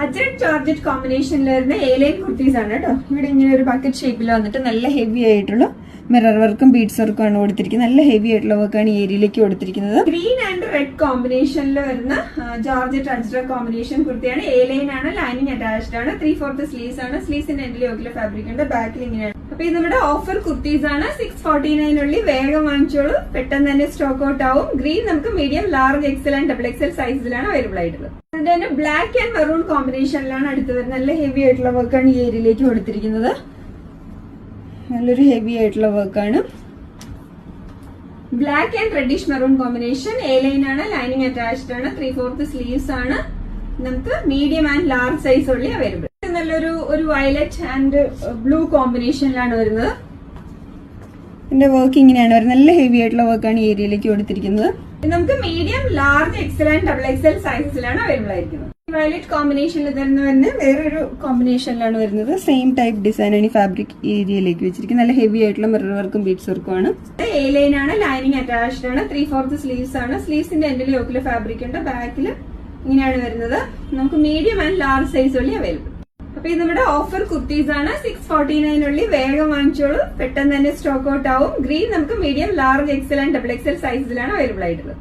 അജഡ് georgette കോമ്പിനേഷനിൽ വരുന്ന A line kurtis ആണ് കേട്ടോ. ഇവിടെ ഇങ്ങനെ ഒരു ബക്കറ്റ് ഷേപ്പിൽ വന്നിട്ട് നല്ല ഹെവി ആയിട്ടുള്ള മിറർ വർക്കും ബീഡ്സ് വർക്കും ആണ് കൊടുത്തിരിക്കുന്നത്. നല്ല ഹെവി ആയിട്ടുള്ള വർക്കാണ് ഈ ഏരിയയിലേക്ക് കൊടുത്തിരിക്കുന്നത്. ഗ്രീൻ ആൻഡ് റെഡ് കോമ്പിനേഷനിൽ വരുന്ന ജോർജറ്റ് അജ്ര കോമ്പിനേഷൻ കുർത്തിയാണ്. എ ലൈൻ ആണ് ലൈനിങ് അറ്റാച്ച്ഡ് ആണ് ത്രീ ഫോർത്ത് സ്ലീവ്സ് ആണ്. സ്ലീവ്സിന്റെ എൻഡിൽ ഒക്കെ ഫാബ്രിക് ഉണ്ട്. ബാക്കിൽ ഇങ്ങനെയാണ്. അപ്പൊ ഇത് നമ്മുടെ ഓഫർ കുർത്തീസ് ആണ്. സിക്സ് ഫോർട്ടി ഉള്ളി വേഗം വാങ്ങിച്ചോളൂ. പെട്ടെന്ന് തന്നെ സ്റ്റോക്ക് ഔട്ട് ആവും. ഗ്രീൻ നമുക്ക് medium large XL and double XL സൈസിലാണ് അവൈലബിൾ ആയിട്ടുള്ളത്. അതിന്റെ തന്നെ ബ്ലാക്ക് ആൻഡ് മെറൂൺ കോമ്പിനേഷനിലാണ് അടുത്തത് വരുന്നത്. നല്ല ഹെവി ആയിട്ടുള്ള വർക്കാണ് ഈ ഏരിയയിലേക്ക് കൊടുത്തിരിക്കുന്നത്. നല്ലൊരു ഹെവി ആയിട്ടുള്ള വർക്കാണ് black and reddish maroon combination A line ആണ് ലൈനിങ് അറ്റാച്ച്ഡ് ആണ് ത്രീ ഫോർത്ത് സ്ലീവ്സ് ആണ്. നമുക്ക് മീഡിയം ആൻഡ് ലാർജ് സൈസ് ഉള്ളി അവൈലബിൾ നല്ലൊരു ഒരു വയലറ്റ് ആൻഡ് ബ്ലൂ കോമ്പിനേഷനിലാണ് വരുന്നത്. ഇതിന്റെ വർക്ക് ഇങ്ങനെയാണ്. ഒരു നല്ല ഹെവി ആയിട്ടുള്ള വർക്കാണ് ഈ ഏരിയയിലേക്ക് കൊടുത്തിരിക്കുന്നത്. നമുക്ക് medium large XL and double XL സൈസസിലാണ് available ആയിരിക്കുന്നത്. വയലറ്റ് കോമ്പിനേഷനിൽ തന്നെ വരുന്ന വേറൊരു കോമ്പിനേഷനിലാണ് വരുന്നത്. സെയിം ടൈപ്പ് ഡിസൈനാണ് ആണ് ഈ ഫാബ്രിക് ഏരിയയിലേക്ക് വെച്ചിരിക്കുന്നത്. നല്ല ഹെവി ആയിട്ടുള്ള മിറർ വർക്കും ബീഡ്സ് വർക്കും ആണ്. എ ലൈൻ ആണ് ലൈനിങ് അറ്റാച്ച്ഡ് ആണ് ത്രീ ഫോർത്ത് സ്ലീവ്സ് ആണ്. സ്ലീവ്സിന്റെ എൻഡിൽ യോക്കിൽ ഫാബ്രിക് ഉണ്ട് ബാക്കിൽ ഇങ്ങനെയാണ് വരുന്നത്. നമുക്ക് മീഡിയം ആൻഡ് ലാർജ് സൈസ് വഴി അവൈലബിൾ അപ്പൊ ഇത് നമ്മുടെ ഓഫർ കുർത്തീസ് ആണ്. സിക്സ് ഫോർട്ടി നൈനുള്ളിൽ വേഗം വാങ്ങിച്ചോളൂ. പെട്ടെന്ന് തന്നെ സ്റ്റോക്ക് ഔട്ട് ആവും. ഗ്രീൻ നമുക്ക് medium large XL and double XL സൈസിലാണ് അവൈലബിൾ ആയിട്ടുള്ളത്.